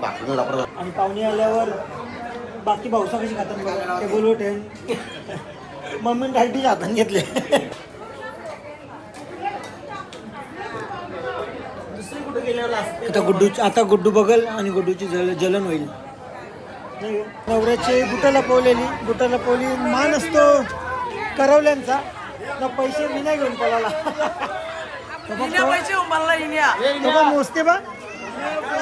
भाकरी लापडा आणि पाहुणे आल्यावर बाकी भाऊसा कशी खातात? टेबलवर ठेवून मम्मी डायटी हातात घेतले. आता गुड्डू आता गुड्डू बघल आणि गुड्डूची जल जलन होईल? नवऱ्याची बुटं लपवलेली बुटं लपवली. मान असतो करवल्यांचा. ना पैसे मी नाही घेऊन पळाला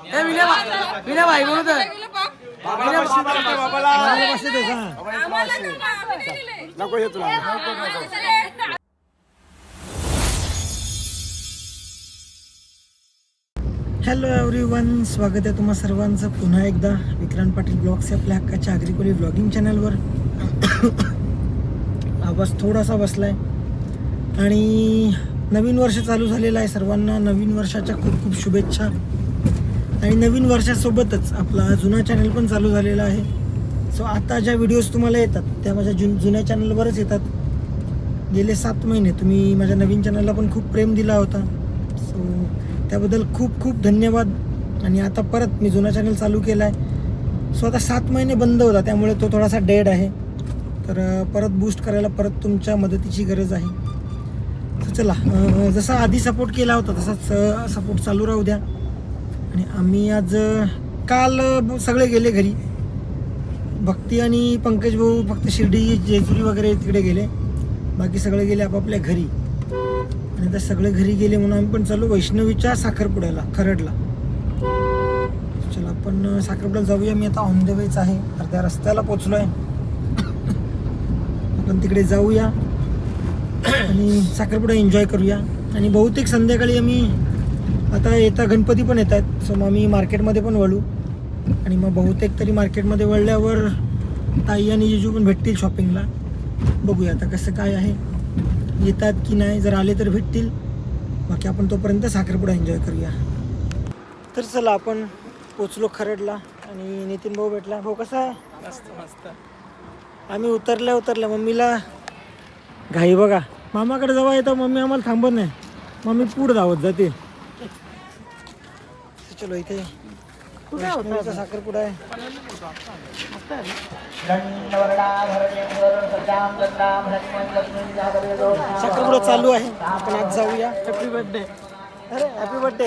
ए विनय विनय भाई आहे. हॅलो एव्हरी वन स्वागत आहे तुम्हा सर्वांचं पुन्हा एकदा विक्रांत पाटील ब्लॉग्स आपल्या हक्काच्या आग्रिकोली ब्लॉगिंग चॅनलवर आवाज थोडासा बसलाय. आणि नवीन वर्ष चालू झालेलं आहे सर्वांना. नवीन वर्षाच्या खूप खूप शुभेच्छा. आणि नवीन वर्षासोबतच आपला जुना चॅनल पण चालू झालेला आहे. सो आता ज्या व्हिडिओज तुम्हाला येतात त्या माझ्या जुन जुन्या चॅनलवरच येतात. गेले सात महिने तुम्ही माझ्या नवीन चॅनलला पण खूप प्रेम दिला होता. सो त्याबद्दल खूप खूप धन्यवाद. आणि आता परत मी जुना चॅनल चालू केला आहे सो आता सात महिने बंद होता त्यामुळे तो थोडासा डेड आहे. तर परत बूस्ट करायला परत तुमच्या मदतीची गरज आहे. चला जसा आधी सपोर्ट केला होता तसाच सपोर्ट चालू राहू द्या. आणि आम्ही आज काल सगळे गेले घरी. भक्ती आणि पंकज भाऊ फक्त शिर्डी जेजुरी वगैरे तिकडे गेले. बाकी सगळे गेले आपापल्या घरी. आणि आता सगळे घरी गेले म्हणून आम्ही पण चालू वैष्णवीच्या साखरपुड्याला खरडला. चला आपण साखरपुड्याला जाऊया. मी आता ऑन द वेच आहे. अर्ध्या रस्त्याला पोचलो आहे आपण तिकडे जाऊया. आणि साखरपुडा एन्जॉय करूया. आणि बहुतेक संध्याकाळी आम्ही आता येता गणपती पण येत आहेत सो मग आम्ही मार्केटमध्ये पण वळू. आणि मग बहुतेक तरी मार्केटमध्ये वळल्यावर ताई आणि जिजू पण भेटतील शॉपिंगला बघूया आता कसं काय आहे. येतात की नाही जर आले तर भेटतील. बाकी आपण तोपर्यंत साखरपुडा एन्जॉय करूया. तर चला आपण पोचलो खरडला आणि नितीन भाऊ भेटला. भाऊ कसा आहे? मस्त मस्त. आम्ही उतरल्या उतरल्या. मम्मीला घाई बघा. मामाकडे जेव्हा येतो. मम्मी आम्हाला थांबत नाही. मम्मी पुढे धावत जाते. चलो इथे. वैष्णवीचा साखरपुडा आहे. साखरपुडा चालू आहे. आपण आज जाऊया. हॅपी बर्थडे अरे हॅपी बर्थडे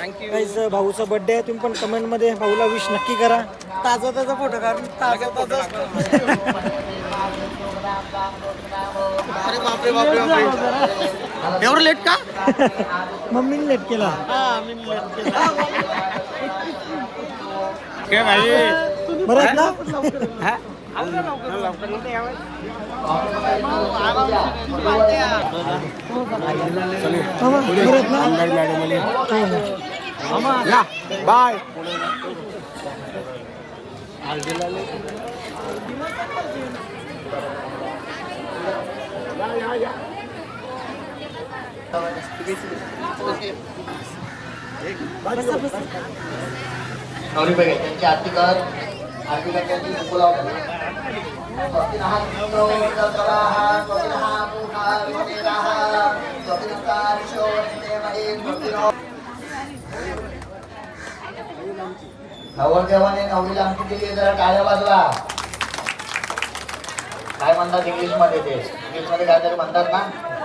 थँक्यू काहीच भाऊचा बर्थडे आहे. तुम्ही पण कमेंटमध्ये भाऊला विश नक्की करा. ताजा ताजा फोटो काढून ताजा ताजा अरे बापरे बापरे बापरे. एवढं लेट का मम्मीने लेट केला. काय भाई? बरं आहेत ना बाय नवरी बघा त्यांची आरती कर आरती कर त्यांची फुलं नवरदेवाने नवरीला अंगठी दिली जरा टाळ्या वाजवा काय म्हणतात इंग्लिशमध्ये ते? इंग्लिशमध्ये काय तरी म्हणतात ना?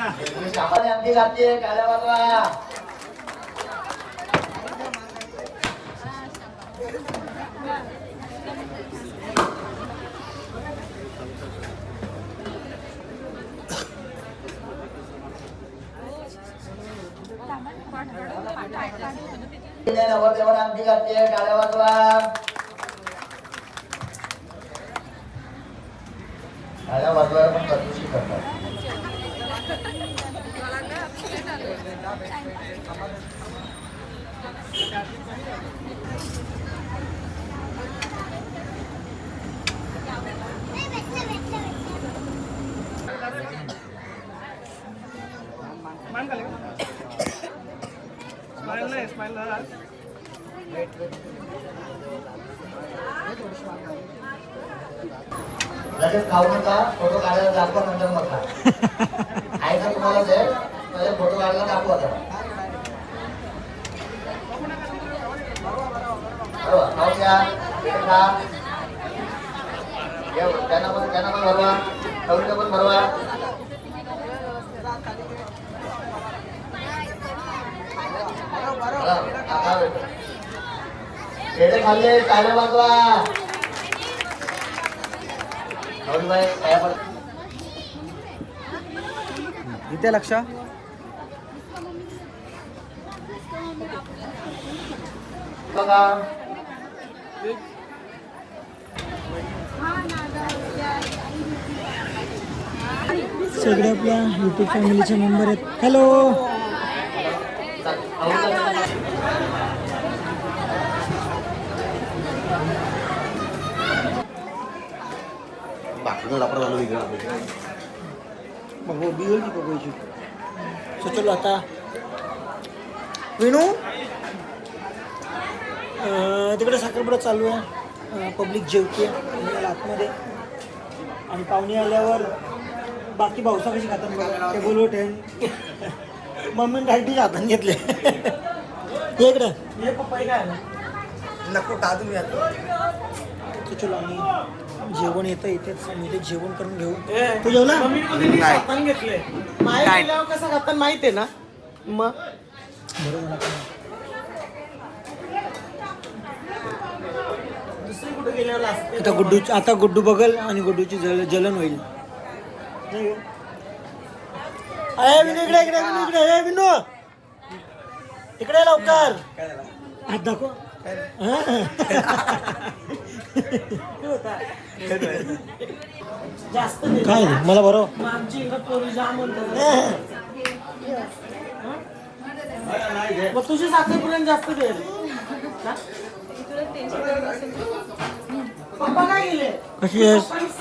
इंग्लिश घातली वाजवा नवरदेवाने घातली टाळ्या वाजवा टाळ्या वाजवायला पण करतो शिकत लगेच खाऊ नका फोटो काढायला दाखवा नंतर खा. आहे का तुम्हाला ते पहिले फोटो काढायला दाखवा. बरोबर, खाऊ घे, त्यांना पण त्यांना पण भरवा. कविता पण भरवा. आता. पेढे खाल्ले काय पण इथे लक्ष. बघा. सगळे आपल्या युट्यूब फॅमिलीचे मेंबर आहेत. हॅलो चल, खाऊ घ्या. बिल की बघायची सो चलो आता. विनू? अं, तिकडे साखरपुडा चालू आहे. पब्लिक जेवते. आतमध्ये. आणि पाहुणे आल्यावर बाकी भाऊसा कशी खातात बघा. ते बोलवत आहे. मम्मी डायटी हातात घेतले. ये इकडं. नको का तुम्ही आता. तर चलो आम्ही जेवण येतं इथेच आम्ही इथे जेवण करून घेऊ. तू जेवला? नाही. घेतले काय? कसं खातात माहिती आहे ना? मग बरोबर आहे. दुसरी कुठे गेल्यावर असते आता गुड्डू आता गुड्डू बघल आणि गुड्डूची जल जलन होईल. अरे विनू इकडे इकडे विनू इकडे. हे विनू. इकडे ये लवकर हात दाखव. जास्त काय रे? मला बरोबर मग आमची इकडे पोरी जाम म्हणतात मग तुझी साखरपुड्यात जास्त दे पप्पा काय गेले कशी आहेस पप्पानीच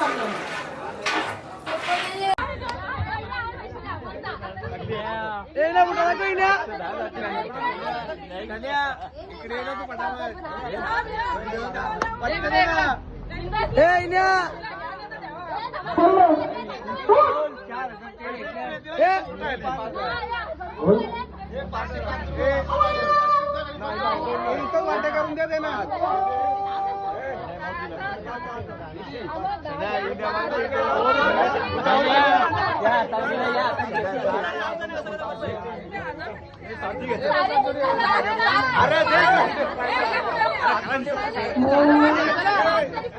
सांगलं. दिले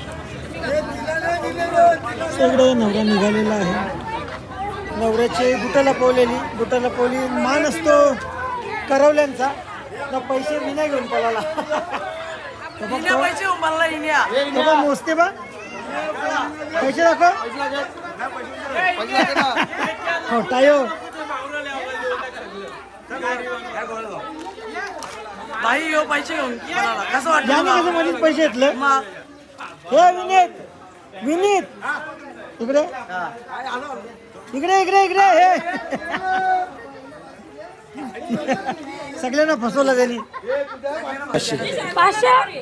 सगळे नवरा निघालेला आहे. नवऱ्याची बुटं लपवलेली बुटं लपवली मान असतो करवल्यांचा. ना पैसे मी नाही घेऊन पळाला. बघ मोजते बा पैसे दाखव. हो टायो. भाई यो पैसे घेऊन. कसं मध्येच पैसे घेतले? हे विनीत विनीत. इकडे. इकडे इकडे इकडे हे. सगळ्यांना फसवलं त्यांनी. पाचशे.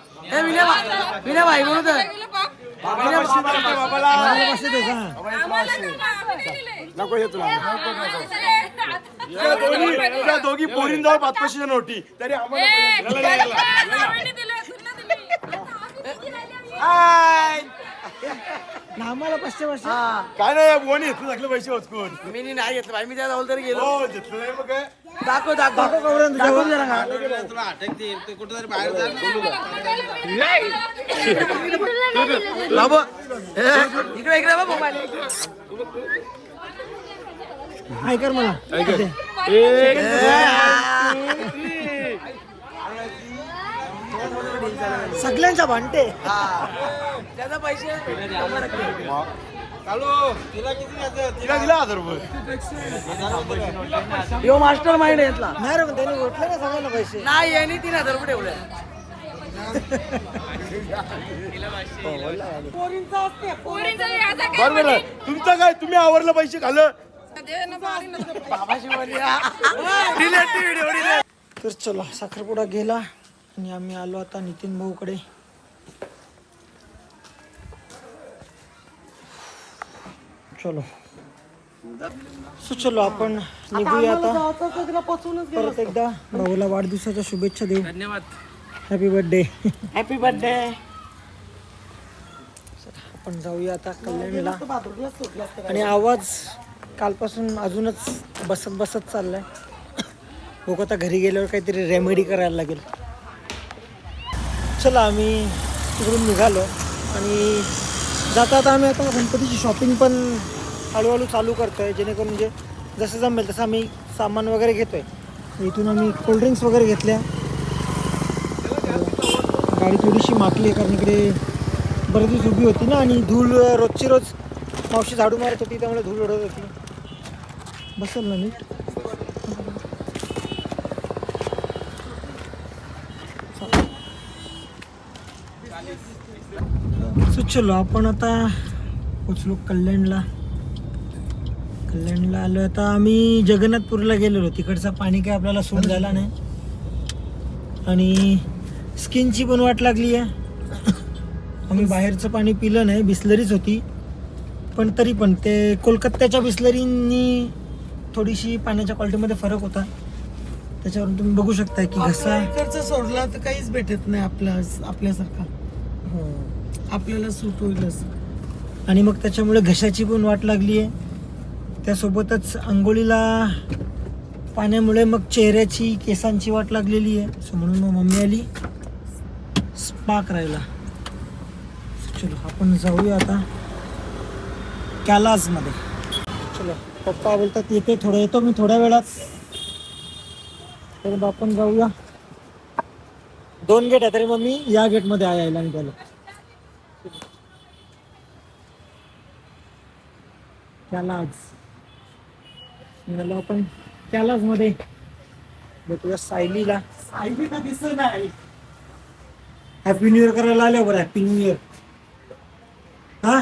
ए विनय विनय भाई दे का? नको हे तुला. त्या दोघी पोरीन जाऊ पाचपाशीच्या नोटी तरी दिले हाय आम्हाला पाचशे हा. काय नाही बोन येत लागले पैसे वाचकून. मी नी नाही घेतलं भाई मी त्या जाऊन तरी गेलो. हो घेतलं नाही मग काय? दाखव दाखव. दाखव तुझ्या दाखव. जरा. का. बाबू ए, इकडे इकडे बघ मोबाईल. हाय कर मला इथे. सगळ्यांच्या भांडते. त्याचा पैसे. तिला दिला हजार रुपये. यो मास्टर माइंड येतला. नाही रे पण त्यांनी ओटले ना सगळ्यांना पैसे. नाही यांनी तीन हजार रुपये ठेवले. पोरींचा याचा काय बरोबर तुमचं काय? तुम्ही आवरलं पैसे खाल्लं? डिलेट तर चला साखरपुडा गेला. आणि आम्ही आलो आता नितीन भाऊकडे. चलो. सो चलो आपण निघूया आता. परत एकदा भाऊला वाढदिवसाच्या शुभेच्छा देऊ. धन्यवाद. हॅपी बर्थडे हॅपी बर्थडे आपण जाऊया आता कल्याणला. आणि आवाज कालपासून अजूनच बसत बसत चाललाय. बघू आता घरी गेल्यावर काहीतरी रेमेडी करायला लागेल. चला आम्ही तिकडून निघालो. आणि जाता आता आम्ही आता गणपतीची शॉपिंग पण हळूहळू चालू करतोय जेणेकरून म्हणजे जसं जमेल तसं आम्ही सामान वगैरे घेतोय. इथून आम्ही कोल्ड्रिंक्स वगैरे घेतल्या. गाडी थोडीशी माकली आहे कारण इकडे बरेच दिवस उभी होती ना आणि धूळ रोजची रोज मावशी झाडू मारत होती त्यामुळे धूळ उडत होती. बसेल ना नीट. So, चलो आपण आता पोचलो कल्याणला. कल्याणला आलो आता. आम्ही जगन्नाथपूरला गेलेलो. तिकडचा पाणी काय आपल्याला सूट झाला नाही. आणि स्किनची पण वाट लागली आहे. आम्ही बाहेरचं पाणी पिलं नाही. बिस्लरीच होती. पण तरी पण ते कोलकात्याच्या बिस्लरींनी थोडीशी पाण्याच्या क्वालिटीमध्ये फरक होता. त्याच्यावरून तुम्ही बघू शकता की घसा सोडला तर काहीच भेटत नाही आपल्या आपल्यासारखा. हो. आपल्याला सूट होईल आणि मग त्याच्यामुळे घशाची पण वाट लागली आहे. त्यासोबतच आंघोळीला पाण्यामुळे मग चेहऱ्याची केसांची वाट लागलेली आहे. सो म्हणून मग मम्मी आली. स्पा करायला. चलो आपण जाऊया आता कॅलाजमध्ये चलो पप्पा बोलतात येते थोडं येतो मी थोड्या वेळात. तर आपण जाऊया. दोन गेट आहे तरी मग मी या गेटमध्ये आहे यायला निघालो कॅलाज निघालो आपण कॅलाजमध्ये भेटूया सायलीला. सायलीला दिसत नाही. हॅपी न्यू इयर करायला आल्या बरं हॅपी न्यू इयर हा?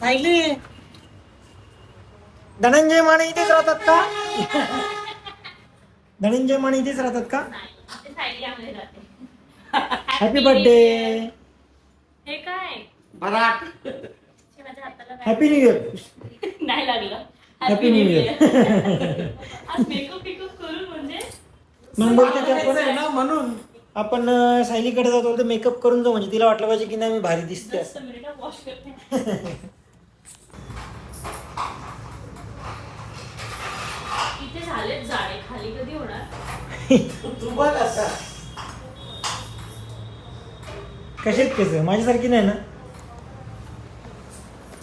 सायली! धनंजय माने इथेच राहतात का? धनंजय माने इथेच राहतात का? हॅपी बर्थडे हे काय? हाताला हॅपी न्यू इयर नाही लागलं. हॅपी न्यू इयर आज मेकअप पिकअप करून म्हणजे आहे ना म्हणून आपण सायलीकडे जातो तर मेकअप करून जाऊ म्हणजे तिला वाटलं पाहिजे की नाही मी भारी दिसते दस मिनिट वॉश करते. इथे झालेत जाळे खाली कधी होणार? कसे आहेत केस? माझ्यासारखी नाही ना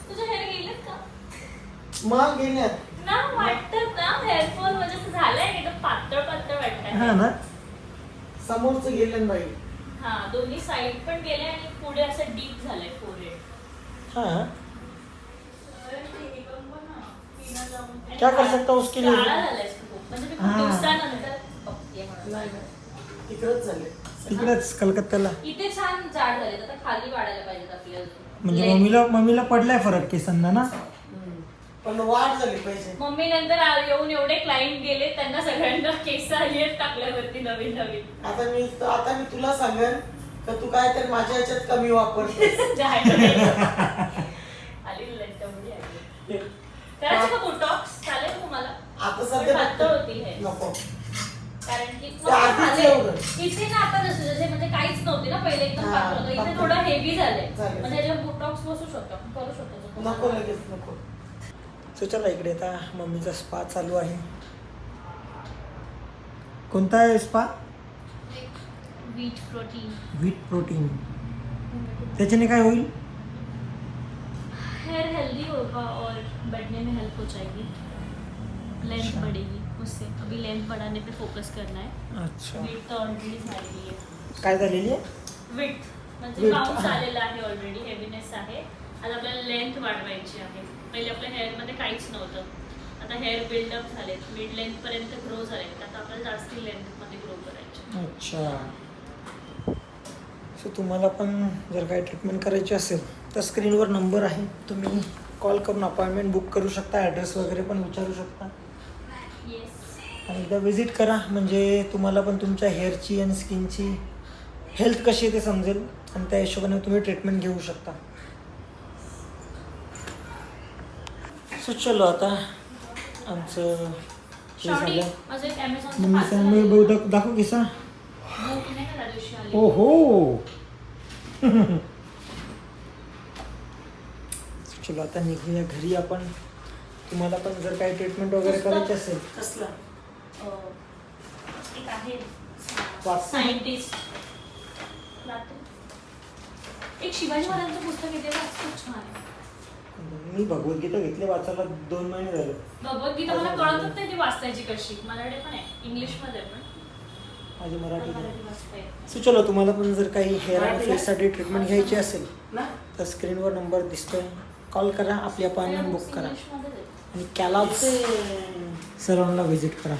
तुझे हेअर गेलेत का मग गेल्यात ना वाटतात ना हेअरफॉल म्हणजे असं झालंय एकदम पातळ पातळ वाटतंय. हा ना. समोरचं गेलं नाही. हा दोन्ही साईड पण गेले आणि पुढे असं डीप झालंय फोरेड हा. क्या कर सकता हूँ उसके लिए? म्हणजे मी खूप हा. दिवसानंतर बघतेय म्हणून. नाही तिकडच झाले तिकडेच कलकत्त्याला. इथे छान जाड झालेत. आता खाली वाढायला पाहिजेत आपले. म्हणजे ले- मम्मीला मम्मीला पडलाय फरक केसांना ना? पण वाढ झाली पाहिजे. मम्मी नंतर आ- येऊन एवढे क्लायंट गेले त्यांना सगळ्यांना केस आली आहेत टाकल्यावरती नवीन नवीन. आता मी आता मी तुला सांगेन का तू काय तर माझ्या ह्याच्यात कमी वापरतेस. जायला आली लंचामुळी आली. करायचं का बोटॉक्स चालेल तुम्हाला? आता पण सध्या पातळ होती हे. नको. कारण की ते आधीच एवढं. इथे ना आता जसं जसे म्हणजे काहीच नव्हते ना पहिले एकदम हा, पातळ होतं. इथे पातळ. थोडं हेवी झालंय. झालंय. म्हणजे याच्यावर बुटॉक्स बसू शकतो. आपण करू शकतो. नको लगेच नको. सो चला इकडे आता मम्मीचा स्पा चालू आहे. कोणता आहे spa? Wheat protein wheat protein त्याच्याने काय होईल? हेयर हेल्दी होगा और बढ़ने में हेल्प हो जाएगी। लेंथ। बढ़ेगी उससे। अभी लेंथ बढ़ाने पे फोकस करना है। अच्छा। वीट तो ऑलरेडी झालेली आहे। काय झालेली आहे? विथ म्हणजे हा. आलेला आहे ऑलरेडी हेवीनेस आहे. आता आपल्याला लेंथ वाढवायची आहे. पहिले आपल्या हेअरमध्ये काहीच नव्हतं. आता हेअर बिल्डअप झालेत. मिड लेंथ पर्यंत ग्रो झालेत. आता आपल्याला जास्ती लेंथमध्ये ग्रो करायचे अच्छा. सो तुम्हाला पण जर काही ट्रीटमेंट करायची असेल तर स्क्रीनवर नंबर आहे. तुम्ही कॉल करून अपॉइंटमेंट बुक करू शकता. ॲड्रेस वगैरे पण विचारू शकता. आणि एकदा विजिट करा. म्हणजे तुम्हाला पण तुमच्या हेअरची आणि स्किनची हेल्थ कशी आहे ते समजेल. आणि त्या हिशोबाने तुम्ही ट्रीटमेंट घेऊ शकता. सो चलो आता. आमचं हे झालं. मम्मी सांग दाख- दाखवू किसा दिवशी आली. ओहो चलो आता निघूया घरी आपण. तुम्हाला पण जर काही ट्रीटमेंट वगैरे करायची असेल. कसला? अं, एक आहे. वाचता? सायंटिस्ट एक शिवाजी महाराजांचं पुस्तक येते खूप छान आहे. मी भगवद्गीता घेतली वाचायला दोन महिने झाले. भगवद्गीता मला कळतच नाही ती वाचायची कशी. मराठी पण आहे इंग्लिशमध्ये पण. माझी मराठी मराठी वाचता येते. सो चलो तुम्हाला पण जर काही हेअर मराठीला? फेससाठी ट्रीटमेंट घ्यायची असेल ना? तर स्क्रीनवर नंबर दिसतोय. कॉल करा आपली अपॉइंटमेंट बुक करा. आणि कॅलाच ते सरांना व्हिजिट करा.